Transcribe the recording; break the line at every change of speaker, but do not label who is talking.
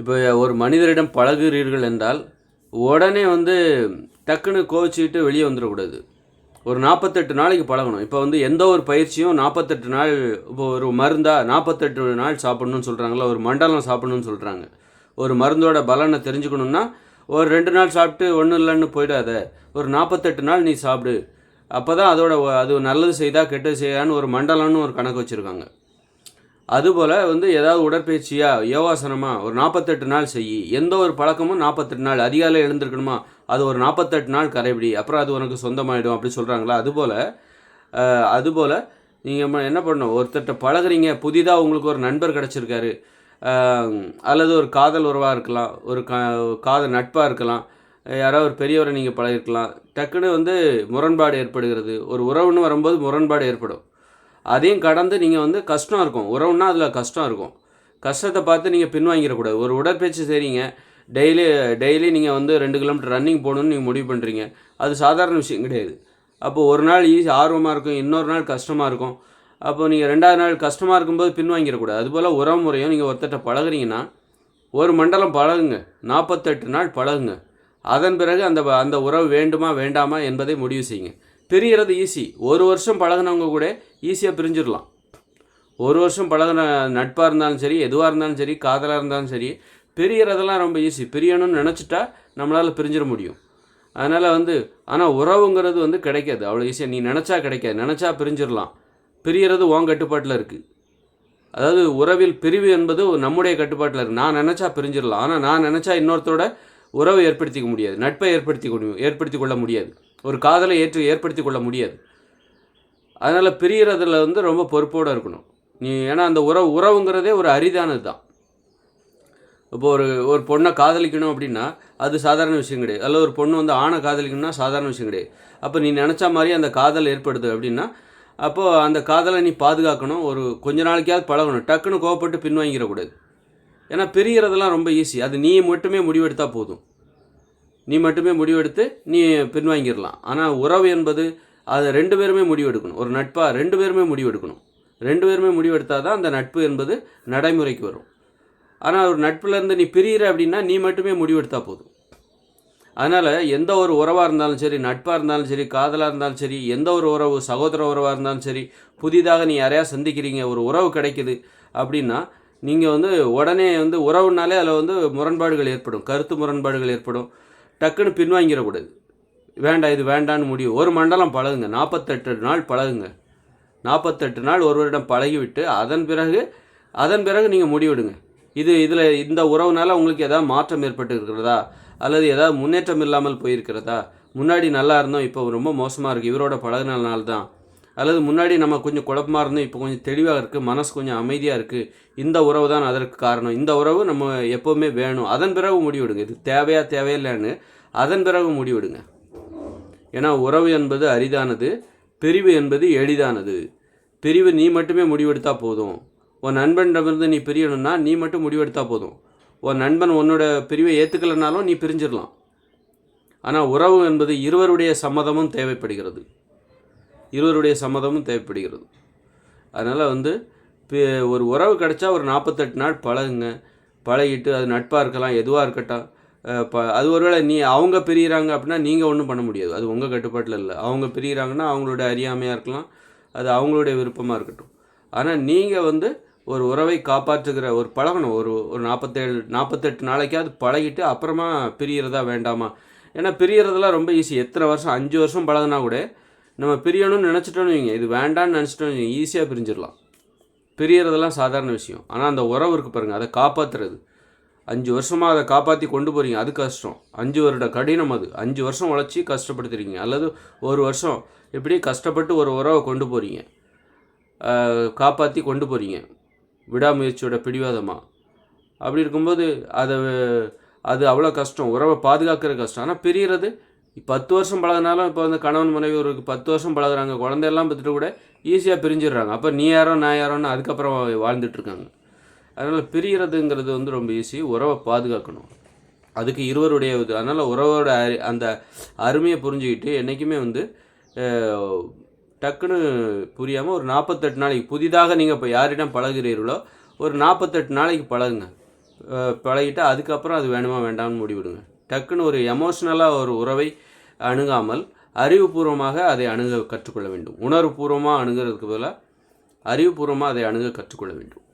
இப்போ ஒரு மனிதரிடம் பழகுகிறீர்கள் என்றால் உடனே வந்து டக்குன்னு கோவிச்சுக்கிட்டு வெளியே வந்துடக்கூடாது. ஒரு நாற்பத்தெட்டு நாளைக்கு பழகணும். இப்போ வந்து எந்த ஒரு பயிற்சியும் நாற்பத்தெட்டு நாள் இப்போ ஒரு மருந்தாக நாற்பத்தெட்டு நாள் சாப்பிட்ணுன்னு சொல்கிறாங்களா ஒரு மண்டலம் சாப்பிட்ணுன்னு சொல்கிறாங்க ஒரு மருந்தோட பலனை தெரிஞ்சுக்கணுன்னா ஒரு ரெண்டு நாள் சாப்பிட்டு ஒன்றும் இல்லைன்னு போயிடாத. ஒரு நாற்பத்தெட்டு நாள் நீ சாப்பிடு. அப்போ தான் அதோட அது நல்லது செய்தா கெட்டது செய்யான்னு ஒரு மண்டலம்னு ஒரு கணக்கு வச்சுருக்காங்க. அதுபோல் வந்து ஏதாவது உடற்பயிற்சியா யோகாசனமா ஒரு நாற்பத்தெட்டு நாள் செய். எந்த ஒரு பழக்கமும் நாற்பத்தெட்டு நாள். அதிகாலை எழுந்திருக்கணுமா? அது ஒரு நாற்பத்தெட்டு நாள் கடைபிடி அப்புறம் அது உனக்கு சொந்தமாயிடும் அப்படி சொல்கிறாங்களா அதுபோல் அதுபோல் நீங்கள் என்ன பண்ணணும்? ஒருத்தர்கிட்ட பழகுறீங்க. புதிதாக உங்களுக்கு ஒரு நண்பர் கிடச்சிருக்காரு. அல்லது ஒரு காதல் உறவாக இருக்கலாம். ஒரு கா காதல் நட்பாக இருக்கலாம். யாராவது ஒரு பெரியவரை நீங்கள் பழகிருக்கலாம். டக்குன்னு வந்து முரண்பாடு ஏற்படுகிறது. ஒரு உறவுன்னு வரும்போது முரண்பாடு ஏற்படும். அதையும் கடந்து நீங்கள் வந்து கஷ்டம் இருக்கும். உறவுன்னா அதில் கஷ்டம் இருக்கும். கஷ்டத்தை பார்த்து நீங்கள் பின்வாங்கிடக்கூடாது. ஒரு உடற்பயிற்சி செய்கிறீங்க டெய்லி டெய்லி நீங்கள் வந்து ரெண்டு கிலோமீட்டர் ரன்னிங் போகணுன்னு நீங்கள் முடிவு பண்ணுறீங்க அது சாதாரண விஷயம் கிடையாது. அப்போது ஒரு நாள் ஈஸி ஆர்வமாக இருக்கும். இன்னொரு நாள் கஷ்டமாக இருக்கும். அப்போ நீங்கள் ரெண்டாவது நாள் கஷ்டமாக இருக்கும்போது பின்வாங்கிடக்கூடாது. அதுபோல் உறவு முறையும் நீங்கள் ஒருத்தட்ட பழகுறீங்கன்னா ஒரு மண்டலம் பழகுங்க. நாற்பத்தெட்டு நாள் பழகுங்க. அதன் பிறகு அந்த அந்த உறவு வேண்டுமா வேண்டாமா என்பதை முடிவு செய்யுங்க. பிரியறது ஈஸி ஒரு வருஷம் பழகுனவங்க கூட ஈஸியாக பிரிஞ்சிடலாம் ஒரு வருஷம் பழகுன நட்பாக இருந்தாலும் சரி எதுவாக இருந்தாலும் சரி காதலாக இருந்தாலும் சரி பிரியறதெல்லாம் ரொம்ப ஈஸி பிரியணும்னு நினச்சிட்டா நம்மளால் பிரிஞ்சிட முடியும். அதனால் வந்து ஆனால் உறவுங்கிறது வந்து கிடைக்காது. அவ்வளோ ஈஸியாக நீ நினச்சா கிடைக்காது. நினச்சா பிரிஞ்சிடலாம் பிரியறது உன் கட்டுப்பாட்டில் இருக்குது அதாவது உறவில் பிரிவு என்பது நம்முடைய கட்டுப்பாட்டில் இருக்குது நான் நினச்சா பிரிஞ்சிடலாம் ஆனால் நான் நினச்சா இன்னொருத்தரோட உறவை ஏற்படுத்திக்க முடியாது. நட்பை ஏற்படுத்தி கொண்டு ஏற்படுத்தி கொள்ள முடியாது. ஒரு காதலை ஏற்று ஏற்படுத்தி கொள்ள முடியாது. அதனால் பிரியறதுல வந்து ரொம்ப பொறுப்போடு இருக்கணும். நீ ஏன்னா அந்த உறவு உறவுங்கிறதே ஒரு அரிதானது தான். இப்போ ஒரு ஒரு பொண்ணை காதலிக்கணும் அப்படின்னா அது சாதாரண விஷயம் கிடையாது. அதில் ஒரு பொண்ணு வந்து ஆணை காதலிக்கணும்னா சாதாரண விஷயம் கிடையாது. அப்போ நீ நினச்ச மாதிரி அந்த காதல் ஏற்படுது அப்படின்னா அப்போது அந்த காதலை நீ பாதுகாக்கணும். ஒரு கொஞ்ச நாளைக்காவது பழகணும். டக்குன்னு கோவப்பட்டு பின்வாங்கிடக்கூடாது. ஏன்னா பிரியறதெல்லாம் ரொம்ப ஈஸி அது நீ மட்டுமே முடிவெடுத்தால் போதும். நீ மட்டுமே முடிவெடுத்து நீ பின்வாங்கிடலாம். ஆனால் உறவு என்பது அது ரெண்டு பேருமே முடிவெடுக்கணும். ஒரு நட்பாக ரெண்டு பேருமே முடிவெடுக்கணும். ரெண்டு பேருமே முடிவெடுத்தால் தான் அந்த நட்பு என்பது நடைமுறைக்கு வரும். ஆனால் ஒரு நட்புலேருந்து நீ பிரியிற அப்படின்னா நீ மட்டுமே முடிவெடுத்தால் போதும். அதனால் எந்த ஒரு உறவாக இருந்தாலும் சரி நட்பாக இருந்தாலும் சரி காதலாக இருந்தாலும் சரி எந்த ஒரு உறவு சகோதர உறவாக இருந்தாலும் சரி புதிதாக நீ யாரையா சந்திக்கிறீங்க ஒரு உறவு கிடைக்குது அப்படின்னா நீங்கள் வந்து உடனே வந்து உறவுனாலே அதில் வந்து முரண்பாடுகள் ஏற்படும் கருத்து முரண்பாடுகள் ஏற்படும். டக்குன்னு பின்வாங்கிடக்கூடாது. வேண்டாம் இது வேண்டான்னு முடிவு ஒரு மண்டலம் பழகுங்க. நாற்பத்தெட்டு நாள் பழகுங்க. நாற்பத்தெட்டு நாள் ஒருவரிடம் பழகிவிட்டு அதன் பிறகு அதன் பிறகு நீங்கள் முடிவெடுங்க. இது இதில் இந்த உறவுனால உங்களுக்கு ஏதாவது மாற்றம் ஏற்பட்டு இருக்கிறதா அல்லது ஏதாவது முன்னேற்றம் இல்லாமல் போயிருக்கிறதா? முன்னாடி நல்லா இருந்தோம் இப்போ ரொம்ப மோசமாக இருக்குது இவரோட பழகுனால தான் அல்லது முன்னாடி நம்ம கொஞ்சம் குழப்பமாக இருந்தோம் இப்போ கொஞ்சம் தெளிவாக இருக்குது மனசு கொஞ்சம் அமைதியாக இருக்குது இந்த உறவு தான் அதற்கு காரணம். இந்த உறவு நம்ம எப்போவுமே வேணும். அதன் பிறகு முடிவெடுங்க. இது தேவையா தேவையில்லைன்னு அதன் பிறகு முடிவெடுங்க. ஏன்னா உறவு என்பது அரிதானது பிரிவு என்பது எளிதானது. பிரிவு நீ மட்டுமே முடிவெடுத்தால் போதும். உன் நண்பனிடமிருந்து நீ பிரியணும்னா நீ மட்டும் முடிவெடுத்தால் போதும். உன் நண்பன் உன்னோட பிரிவை ஏற்றுக்கலைனாலும் நீ பிரிஞ்சிடலாம். ஆனால் உறவு என்பது இருவருடைய சம்மதமும் தேவைப்படுகிறது. இருவருடைய சம்மதமும் தேவைப்படுகிறது. அதனால் வந்து பி- ஒரு உறவு கிடைச்சா ஒரு நாற்பத்தெட்டு நாள் பழகுங்க. பழகிட்டு அது நட்பாக இருக்கலாம் எதுவாக இருக்கட்டும். ப அது ஒருவேளை நீ அவங்க பிரியிறாங்க அப்படின்னா நீங்கள் ஒன்றும் பண்ண முடியாது. அது உங்கள் கட்டுப்பாட்டில் இல்லை. அவங்க பிரியிறாங்கன்னா அவங்களோட அறியாமையாக இருக்கலாம். அது அவங்களுடைய விருப்பமாக இருக்கட்டும். ஆனால் நீங்கள் வந்து ஒரு உறவை காப்பாற்றுகிற ஒரு பழகணும். ஒரு ஒரு நாற்பத்தேழு நாற்பத்தெட்டு நாளைக்காவது பழகிட்டு அப்புறமா பிரியறதா வேண்டாமா? ஏன்னா பிரியறதெல்லாம் ரொம்ப ஈஸி எத்தனை வருஷம் அஞ்சு வருஷம் பழகுனா கூட நம்ம பிரியணும்னு நினச்சிட்டோன்னு வைங்க. இது வேண்டான்னு நினச்சிட்டோன்னு ஈஸியாக பிரிஞ்சிடலாம். பிரியறதெல்லாம் சாதாரண விஷயம். ஆனால் அந்த உறவு இருக்கு பாருங்கள் அதை காப்பாற்றுறது அஞ்சு வருஷமாக அதை காப்பாற்றி கொண்டு போகிறீங்க அது கஷ்டம். அஞ்சு வருட கடினம் அது. அஞ்சு வருஷம் உழைச்சி கஷ்டப்படுத்துறீங்க அல்லது ஒரு வருஷம் எப்படி கஷ்டப்பட்டு ஒரு உறவை கொண்டு போகிறீங்க காப்பாற்றி கொண்டு போகிறீங்க விடாமுயற்சியோட பிடிவாதமாக அப்படி இருக்கும்போது அதை அது அவ்வளோ கஷ்டம். உறவை பாதுகாக்கிற கஷ்டம். ஆனால் பிரியறது பத்து வருஷம் பழகினாலும் இப்போ வந்து கணவன் மனைவி ஒரு பத்து வருஷம் பழகுறாங்க. குழந்தையெல்லாம் பத்துட்டு கூட ஈஸியாக பிரிஞ்சிடுறாங்க. அப்போ நீ யாரோ நான் யாரோன்னு அதுக்கப்புறம் வாழ்ந்துட்டுருக்காங்க. அதனால் பிரிகிறதுங்கிறது வந்து ரொம்ப ஈஸி உறவை பாதுகாக்கணும். அதுக்கு இருவருடைய இது. அதனால் உறவோட அரி அந்த அருமையை புரிஞ்சுக்கிட்டு என்றைக்குமே வந்து டக்குன்னு புரியாமல் ஒரு நாற்பத்தெட்டு நாளைக்கு புதிதாக நீங்கள் இப்போ யாரிடம் பழகுறீர்களோ ஒரு நாற்பத்தெட்டு நாளைக்கு பழகுங்க. பழகிட்டு அதுக்கப்புறம் அது வேணுமா வேண்டாம்னு முடிவிடுங்க. டக்குன்னு ஒரு எமோஷ்னலாக ஒரு உறவை அணுகாமல் அறிவுபூர்வமாக அதை அணுக கற்றுக்கொள்ள வேண்டும். உணர்வுபூர்வமாக அணுகிறதுக்கு பதிலாக அறிவுபூர்வமாக அதை அணுக கற்றுக்கொள்ள வேண்டும்.